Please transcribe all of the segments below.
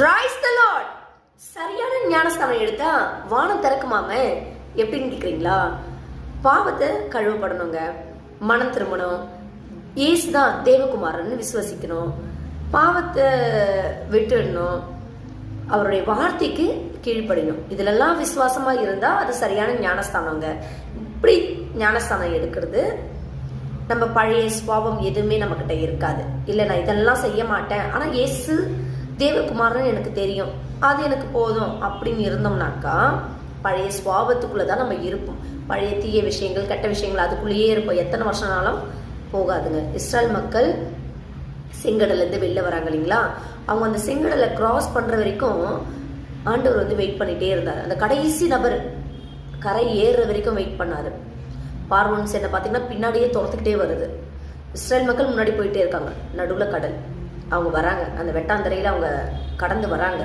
Raise the Lord சரியான ஞானஸ்தானம் எடுத்தா வானம் திறக்குமாமே. எப்படின்னு கேட்குறீங்களா பாவத்தை கழுவப்படணுங்க. மனம் திரும்பணும். இயேசு தான் தேவகுமாரன்னு விசுவசிக்கணும். பாவத்தை விட்டுடணும். அவருடைய வார்த்தைக்கு கீழ்ப்படியணும். இதுலெல்லாம் விசுவாசமா இருந்தா அது சரியான ஞானஸ்தானங்க. இப்படி ஞானஸ்தானம் எடுக்கிறது நம்ம பழைய சுவாபம் எதுவுமே நம்மக்கிட்ட இருக்காது. இல்லை நான் இதெல்லாம் செய்ய மாட்டேன். ஆனால் இயேசு தேவகுமாரன் எனக்கு தெரியும். அது எனக்கு போதும் அப்படின்னு இருந்தோம்னாக்கா பழைய சுவாபத்துக்குள்ளே தான் நம்ம இருப்போம். பழைய தீய விஷயங்கள் கெட்ட விஷயங்கள் அதுக்குள்ளேயே இருப்போம். எத்தனை வருஷம்னாலும் போகாதுங்க. இஸ்ரேல் மக்கள் செங்கடலேருந்து வெளில வராங்க இல்லைங்களா? அவங்க அந்த செங்கடலை கிராஸ் பண்ணுற வரைக்கும் ஆண்டவர் வந்து வெயிட் பண்ணிகிட்டே இருந்தார். அந்த கடைசி நபர் கரை ஏறுற வரைக்கும் வெயிட் பண்ணார். பார்வன் சேனை பார்த்தீங்கன்னா பின்னாடியே துரத்துக்கிட்டே வருது. இஸ்ரேல் மக்கள் முன்னாடி போயிட்டே இருக்காங்க. நடுவில் கடல். அவங்க வராங்க அந்த வெட்டாந்தரையில் அவங்க கடந்து வராங்க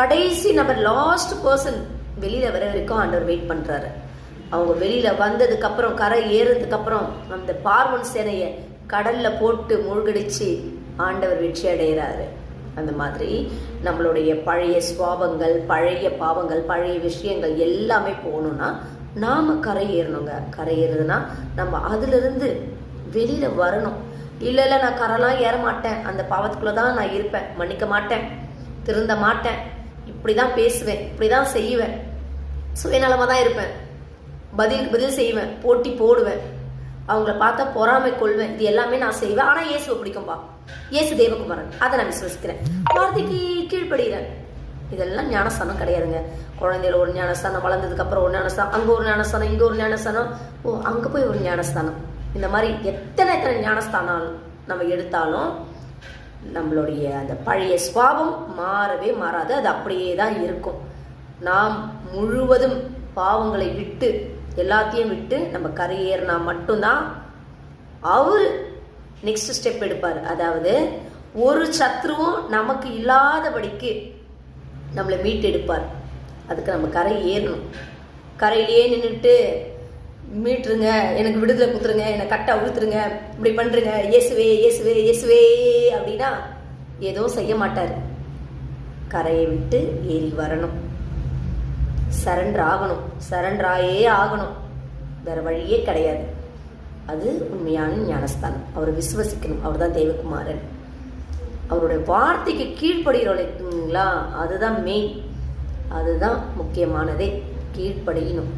கடைசி நபர் லாஸ்ட் பர்சன் வெளியில் வர வரைக்கும் ஆண்டவர் வெயிட் பண்ணுறாரு அவங்க வெளியில் வந்ததுக்கப்புறம் கரை ஏறுறதுக்கப்புறம் அந்த பார்வன் சேனையை கடலில் போட்டு மூழ்கடிச்சு ஆண்டவர் வெற்றி அடைகிறாரு அந்த மாதிரி நம்மளுடைய பழைய சுவாபங்கள் பழைய பாவங்கள் பழைய விஷயங்கள் எல்லாமே போகணும்னா நாம் கரை ஏறணுங்க. கரை ஏறுதுன்னா நம்ம அதிலிருந்து வெளியில் வரணும். இல்லை இல்லை நான் கரெல்லாம் ஏற மாட்டேன் அந்த பாவத்துக்குள்ள தான் நான் இருப்பேன். மன்னிக்க மாட்டேன். திருந்த மாட்டேன். இப்படி தான் பேசுவேன். இப்படி தான் செய்வேன். சுயநலமாக தான் இருப்பேன். பதிலுக்கு பதில் செய்வேன். போட்டி போடுவேன். அவங்கள பார்த்தா பொறாமை கொள்வேன். இது எல்லாமே நான் செய்வேன். ஆனால் இயேசுவை பிடிக்கும்பா இயேசு தேவகுமாரன். அதை நான் விசுவசிக்கிறேன். வார்த்தைக்கு கீழ்ப்படுகிறேன். இதெல்லாம் ஞானஸ்தானம் கிடையாதுங்க. குழந்தையில ஒரு ஞானஸ்தானம் வளர்ந்ததுக்கு அப்புறம் ஒரு ஞானஸ்தானம் அங்கே ஒரு ஞானஸ்தானம் இங்கே ஒரு ஞானஸ்தானம். ஓ அங்கே போய் ஒரு ஞானஸ்தானம். இந்த மாதிரி எத்தனை எத்தனை ஞானஸ்தானம் நம்ம எடுத்தாலும் நம்மளுடைய அந்த பழைய சுவாபம் மாறவே மாறாது. அது அப்படியே தான் இருக்கும். நாம் முழுவதும் பாவங்களை விட்டு எல்லாத்தையும் விட்டு நம்ம கரையேறினா மட்டும்தான் அவர் நெக்ஸ்ட் ஸ்டெப் எடுப்பார். அதாவது ஒரு சத்ருவும் நமக்கு இல்லாதபடிக்கு நம்மளை மீட்டெடுப்பார். அதுக்கு நம்ம கரை ஏறணும். கரையிலேயே நின்றுட்டு மீட்டுருங்க எனக்கு விடுதலை கொடுத்துருங்க என்னை கட்டை அழுத்துருங்க இப்படி பண்ணுறங்க இயேசுவே இயேசுவே இயேசுவே அப்படின்னா ஏதோ செய்ய மாட்டார். கரையை விட்டு ஏறி வரணும். சரண்டர் ஆகணும். சரண்டராயே ஆகணும். வேறு வழியே கிடையாது. அது உண்மையான ஞானஸ்தானம். அவரை விசுவசிக்கணும். அவர் தான் தேவகுமாரன். அவருடைய வார்த்தைக்கு கீழ்ப்படுகிறோம் இல்லைங்களா? அதுதான் மெயின் அதுதான் முக்கியமானதே. கீழ்ப்படியணும்.